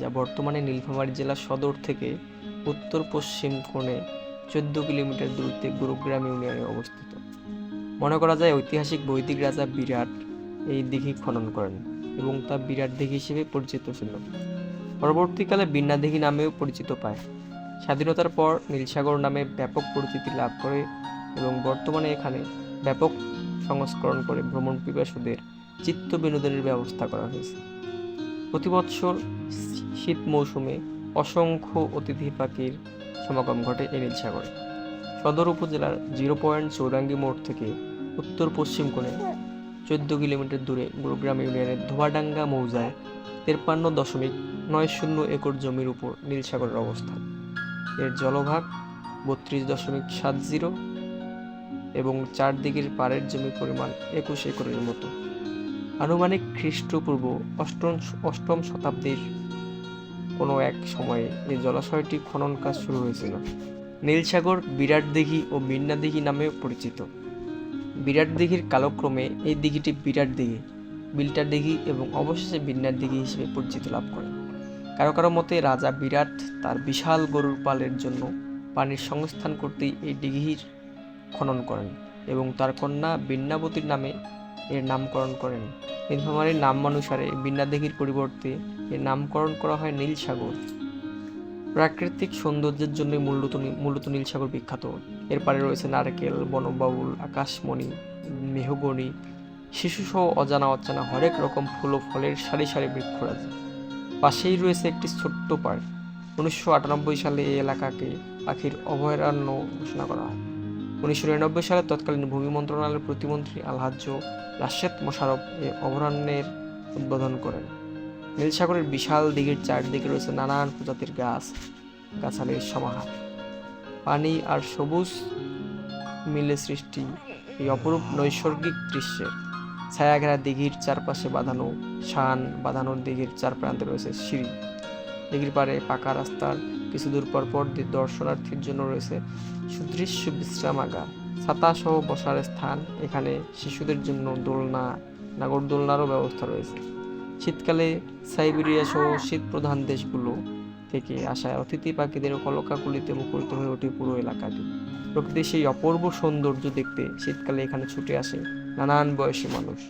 যা বর্তমানে নীলফামারী জেলা সদর থেকে উত্তর পশ্চিম কোণে চোদ্দ কিলোমিটার দূরত্বে গুরুগ্রাম ইউনিয়নে অবস্থিত। মনে করা যায় ঐতিহাসিক বৈদিক রাজা বিরাট এই দিঘি খনন করেন এবং তা বিরাট দিঘি হিসেবে পরিচিত ছিল। পরবর্তীকালে বিন্না দিঘি নামেও পরিচিত পায়। স্বাধীনতার পর নীলসাগর নামে ব্যাপক পরিচিতি লাভ করে এবং বর্তমানে এখানে ব্যাপক সংস্করণ করে ভ্রমণ পিপাসুদের চিত্ত বিনোদনের ব্যবস্থা করা হয়েছে। প্রতি বৎসর শীত মৌসুমে অসংখ্য অতিথি পাখির সমাগম ঘটে এই নীলসাগরে। সদর উপজেলার জিরো পয়েন্ট চৌরাঙ্গি মোড় থেকে উত্তর পশ্চিম কোণে চোদ্দ কিলোমিটার দূরে গুরুগ্রাম ইউনিয়নের ধোয়াডাঙ্গা মৌজায় তেপ্পান্ন দশমিক নয় শূন্য একর জমির উপর নীলসাগরের অবস্থান। এর জলভাগ বত্রিশ দশমিক সাত জিরো এবং চারদিকের পাড়ের জমির পরিমাণ একুশ একরের মতো। আনুমানিক খ্রিস্টপূর্ব অষ্টম অষ্টম শতাব্দীর কোনো এক সময়ে এই জলাশয়টি খনন কাজ শুরু হয়েছিল। নীলসাগর বিরাট দিঘি ও বিন্না দিঘি নামেও পরিচিত। বিরাট দিঘির কালক্রমে এই দিঘিটি বিরাট দিঘি বিলটার দিঘি এবং অবশেষে বিন্নার দিঘি হিসেবে পরিচিত লাভ করে। কারও কারও মতে রাজা বিরাট তার বিশাল গরুর পালের জন্য পানির সংস্থান করতেই এই দিঘির খনন করেন এবং তার কন্যা বিন্যাবতীর নামে এর নামকরণ করেন। নীলফামারীর নাম অনুসারে বিন্যাদিঘির পরিবর্তে এর নামকরণ করা হয় নীলসাগর প্রাকৃতিক সৌন্দর্যের জন্য মূলত মূলত নীলসাগর বিখ্যাত। এর পারে রয়েছে নারকেল বনবাউল আকাশমণি, মেহগনি, শিশুসহ অজানা অচেনা হরেক রকম ফুল ও ফলের সারি সারি বৃক্ষরাজ। পাশেই রয়েছে একটি ছোট্ট পার্ক উনিশশো আটানব্বই সালে এই এলাকাকে পাখির অভয়ারণ্য ঘোষণা করা হয়। উনিশশো নিরানব্বই সালে তৎকালীন ভূমি মন্ত্রণালয়ের প্রতিমন্ত্রী আলহাজ্য রাশেদ মোশারফ এই অভয়ারণ্যের উদ্বোধন করেন। নীলসাগরের বিশাল দিঘির চারদিকে রয়েছে নানান প্রজাতির গাছ, গাছালির সমাহার। পানি আর সবুজ মিলে সৃষ্টি এই অপরূপ নৈসর্গিক দৃশ্যের ছায়াঘেরা দিঘির চারপাশে বাঁধানো শান, বাঁধানো দিঘির চার প্রান্তে রয়েছে সিঁড়ি। দিঘির পাড়ে, পাকা রাস্তার কিছু দূর পর পর দর্শনার্থীর জন্য রয়েছে সুদৃশ্য বিশ্রামাগার। ছাতা সহ বসার স্থান, এখানে শিশুদের জন্য দোলনা, নাগরদোলনারও ব্যবস্থা রয়েছে। শীতকালে সাইবেরিয়া সহ শীত প্রধান দেশগুলো থেকে আসা অতিথি পাখিদের কলকাকুলিতে মুখরিত হয়ে ওঠে পুরো এলাকাটি। প্রকৃতির সেই অপূর্ব সৌন্দর্য দেখতে শীতকালে এখানে ছুটে আসে নানান বয়সী মানুষ।